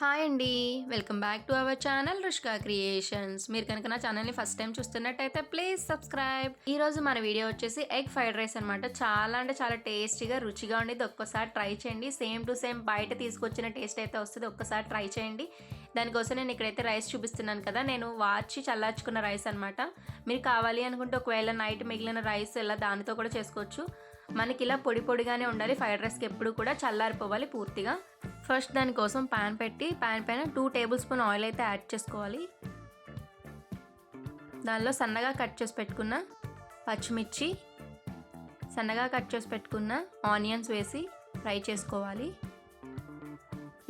Hi అండి. Welcome back to our channel Rushka Creations. మీరు కనుక నా ఛానల్ని ఫస్ట్ టైం చూస్తున్నట్టయితే ప్లీజ్ సబ్స్క్రైబ్. ఈ రోజు మన వీడియో వచ్చేసి ఎగ్ ఫ్రైడ్ రైస్ అనమాట చాలా అంటే చాలా టేస్టీగా రుచిగా ఉండేది. ఒక్కసారి ట్రై చేయండి. సేమ్ టు సేమ్ బయట తీసుకొచ్చిన టేస్ట్ అయితే వస్తుంది. ఒక్కసారి ట్రై చేయండి. దానికోసం నేను ఇక్కడైతే రైస్ చూపిస్తున్నాను కదా. నేను వాచి చల్లార్చుకున్న రైస్ అనమాట మీరు కావాలి అనుకుంటే ఒకవేళ నైట్ మిగిలిన రైస్ ఇలా దానితో కూడా చేసుకోవచ్చు. మనకి ఇలా పొడి పొడిగానే ఉండాలి. ఫ్రైడ్ రైస్కి ఎప్పుడు కూడా చల్లారిపోవాలి పూర్తిగా. ఫస్ట్ దానికోసం ప్యాన్ పెట్టి ప్యాన్ పైన టూ టేబుల్ స్పూన్ ఆయిల్ అయితే యాడ్ చేసుకోవాలి. దానిలో సన్నగా కట్ చేసి పెట్టుకున్న పచ్చిమిర్చి సన్నగా కట్ చేసి పెట్టుకున్న ఆనియన్స్ వేసి ఫ్రై చేసుకోవాలి.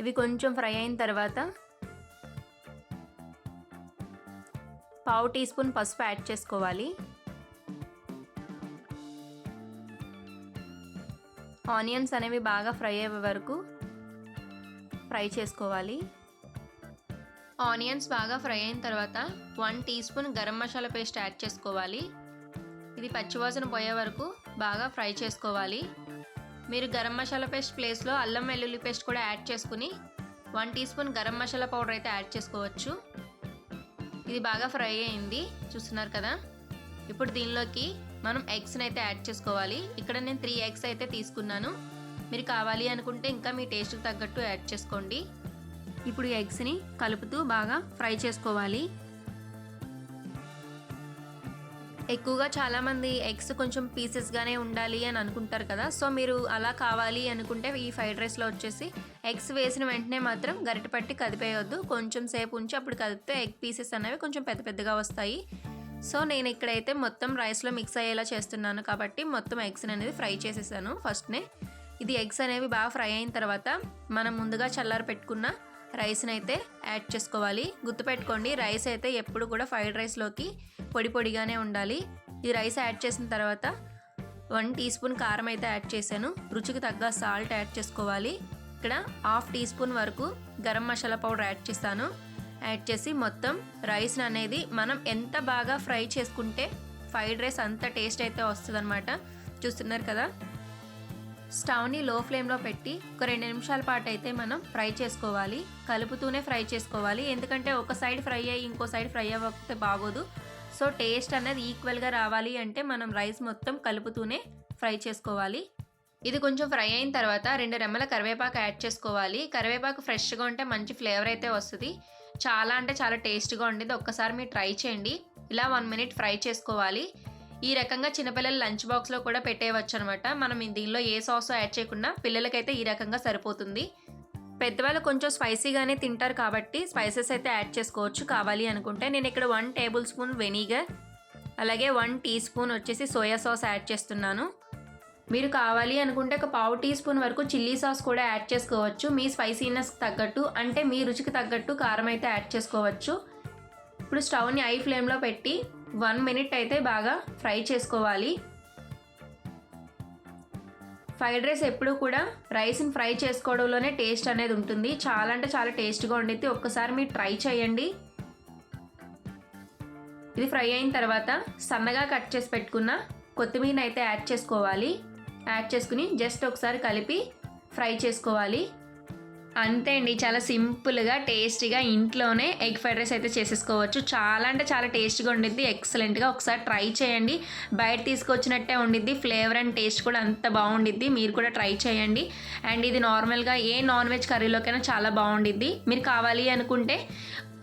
ఇవి కొంచెం ఫ్రై అయిన తర్వాత పావు టీ స్పూన్ పసుపు యాడ్ చేసుకోవాలి. ఆనియన్స్ అనేవి బాగా ఫ్రై అయ్యే వరకు ఫ్రై చేసుకోవాలి. ఆనియన్స్ బాగా ఫ్రై అయిన తర్వాత one teaspoon garam masala paste add చేసుకోవాలి. ఇది పచ్చివాసన పోయే వరకు బాగా ఫ్రై చేసుకోవాలి. మీరు గరం మసాలా పేస్ట్ ప్లేస్లో అల్లం వెల్లుల్లి పేస్ట్ కూడా యాడ్ చేసుకుని one teaspoon garam masala powder అయితే యాడ్ చేసుకోవచ్చు. ఇది బాగా ఫ్రై అయింది. చూస్తున్నారు కదా? ఇప్పుడు దీనిలోకి మనం ఎగ్స్ని అయితే యాడ్ చేసుకోవాలి. ఇక్కడ నేను త్రీ ఎగ్స్ అయితే తీసుకున్నాను. మీరు కావాలి అనుకుంటే ఇంకా మీ టేస్ట్కి తగ్గట్టు యాడ్ చేసుకోండి. ఇప్పుడు ఎగ్స్ని కలుపుతూ బాగా ఫ్రై చేసుకోవాలి. ఎక్కువగా చాలామంది ఎగ్స్ కొంచెం పీసెస్గానే ఉండాలి అని అనుకుంటారు కదా సో మీరు అలా కావాలి అనుకుంటే ఈ ఫ్రైడ్ రైస్లో వచ్చేసి ఎగ్స్ వేసిన వెంటనే మాత్రం గరిట పట్టి కదిపేయొద్దు. కొంచెం సేపు ఉంచి అప్పుడు కదిపితే ఎగ్ పీసెస్ అనేవి కొంచెం పెద్ద పెద్దగా వస్తాయి. సో నేను ఇక్కడైతే మొత్తం రైస్లో మిక్స్ అయ్యేలా చేస్తున్నాను కాబట్టి మొత్తం ఎగ్స్ అనేది ఫ్రై చేసేసాను. ఫస్ట్నే ఇది ఎగ్స్ అనేవి బాగా ఫ్రై అయిన తర్వాత మనం ముందుగా చల్లారి పెట్టుకున్న రైస్ని అయితే యాడ్ చేసుకోవాలి. గుర్తుపెట్టుకోండి రైస్ అయితే ఎప్పుడు కూడా ఫ్రైడ్ రైస్లోకి పొడి పొడిగానే ఉండాలి. ఈ రైస్ యాడ్ చేసిన తర్వాత వన్ టీ స్పూన్ కారం అయితే యాడ్ చేశాను. రుచికి తగ్గ సాల్ట్ యాడ్ చేసుకోవాలి. ఇక్కడ హాఫ్ టీ స్పూన్ వరకు గరం మసాలా పౌడర్ యాడ్ చేస్తాను. యాడ్ చేసి మొత్తం రైస్ అనేది మనం ఎంత బాగా ఫ్రై చేసుకుంటే ఫ్రైడ్ రైస్ అంత టేస్ట్ అయితే వస్తుందన్నమాట. చూస్తున్నారు కదా? స్టవ్ని లో ఫ్లేమ్లో పెట్టి ఒక రెండు నిమిషాల పాటు అయితే మనం ఫ్రై చేసుకోవాలి. కలుపుతూనే ఫ్రై చేసుకోవాలి. ఎందుకంటే ఒక సైడ్ ఫ్రై అయ్యి ఇంకో సైడ్ ఫ్రై అవ్వకపోతే బాగోదు. సో టేస్ట్ అనేది ఈక్వల్గా రావాలి అంటే మనం రైస్ మొత్తం కలుపుతూనే ఫ్రై చేసుకోవాలి. ఇది కొంచెం ఫ్రై అయిన తర్వాత రెండు రెమ్మల కరివేపాకు యాడ్ చేసుకోవాలి. కరివేపాకు ఫ్రెష్గా ఉంటే మంచి ఫ్లేవర్ అయితే వస్తుంది. చాలా అంటే చాలా టేస్ట్గా ఉండేది. ఒక్కసారి మీరు ట్రై చేయండి. ఇలా వన్ మినిట్ ఫ్రై చేసుకోవాలి. ఈ రకంగా చిన్నపిల్లలు లంచ్ బాక్స్లో కూడా పెట్టేయవచ్చు అనమాట మనం దీనిలో ఏ సాస్ యాడ్ చేయకుండా పిల్లలకైతే ఈ రకంగా సరిపోతుంది. పెద్దవాళ్ళు కొంచెం స్పైసీగానే తింటారు కాబట్టి స్పైసెస్ అయితే యాడ్ చేసుకోవచ్చు. కావాలి అనుకుంటే నేను ఇక్కడ వన్ టేబుల్ స్పూన్ వెనిగర్ అలాగే వన్ టీ స్పూన్ వచ్చేసి సోయా సాస్ యాడ్ చేస్తున్నాను. మీరు కావాలి అనుకుంటే ఒక పావు టీ స్పూన్ వరకు చిల్లీ సాస్ కూడా యాడ్ చేసుకోవచ్చు. మీ స్పైసీనెస్ తగ్గట్టు అంటే మీ రుచికి తగ్గట్టు కారం అయితే యాడ్ చేసుకోవచ్చు. ఇప్పుడు స్టవ్ని ఐ ఫ్లేమ్లో పెట్టి వన్ మినిట్ అయితే బాగా ఫ్రై చేసుకోవాలి. ఫ్రైడ్ రైస్ ఎప్పుడు కూడా రైస్ని ఫ్రై చేసుకోవడంలోనే టేస్ట్ అనేది ఉంటుంది. చాలా అంటే చాలా టేస్ట్గా ఉండిద్ది. ఒక్కసారి మీరు ట్రై చేయండి. ఇది ఫ్రై అయిన తర్వాత సన్నగా కట్ చేసి పెట్టుకున్న కొత్తిమీర అయితే యాడ్ చేసుకోవాలి. యాడ్ చేసుకుని జస్ట్ ఒకసారి కలిపి ఫ్రై చేసుకోవాలి. అంతే అండి చాలా సింపుల్గా టేస్టీగా ఇంట్లోనే ఎగ్ ఫ్రైడ్ రైస్ అయితే చేసేసుకోవచ్చు. చాలా అంటే చాలా టేస్ట్గా ఉండిద్ది. ఎక్సలెంట్గా ఒకసారి ట్రై చేయండి. బయట తీసుకొచ్చినట్టే ఉండిద్ది. ఫ్లేవర్ అండ్ టేస్ట్ కూడా అంత బాగుండిద్ది. మీరు కూడా ట్రై చేయండి. అండ్ ఇది నార్మల్గా ఏ నాన్ వెజ్ కర్రీలోకైనా చాలా బాగుండిద్ది. మీరు కావాలి అనుకుంటే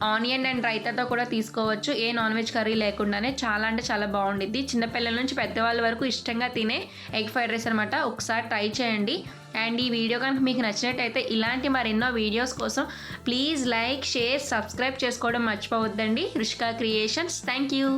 ఆనియన్ అండ్ రైతాతో కూడా తీసుకోవచ్చు. ఏ నాన్ వెజ్ కర్రీ లేకుండానే చాలా అంటే చాలా బాగుండిద్ది. చిన్నపిల్లల నుంచి పెద్దవాళ్ళ వరకు ఇష్టంగా తినే ఎగ్ ఫ్రైడ్ రైస్ అనమాట ఒకసారి ట్రై చేయండి. అండ్ ఈ వీడియో కనుక మీకు నచ్చినట్టయితే ఇలాంటి మరెన్నో వీడియోస్ కోసం ప్లీజ్ లైక్ షేర్ సబ్స్క్రైబ్ చేసుకోవడం మర్చిపోవద్దండి. రుషికా క్రియేషన్స్. Thank you.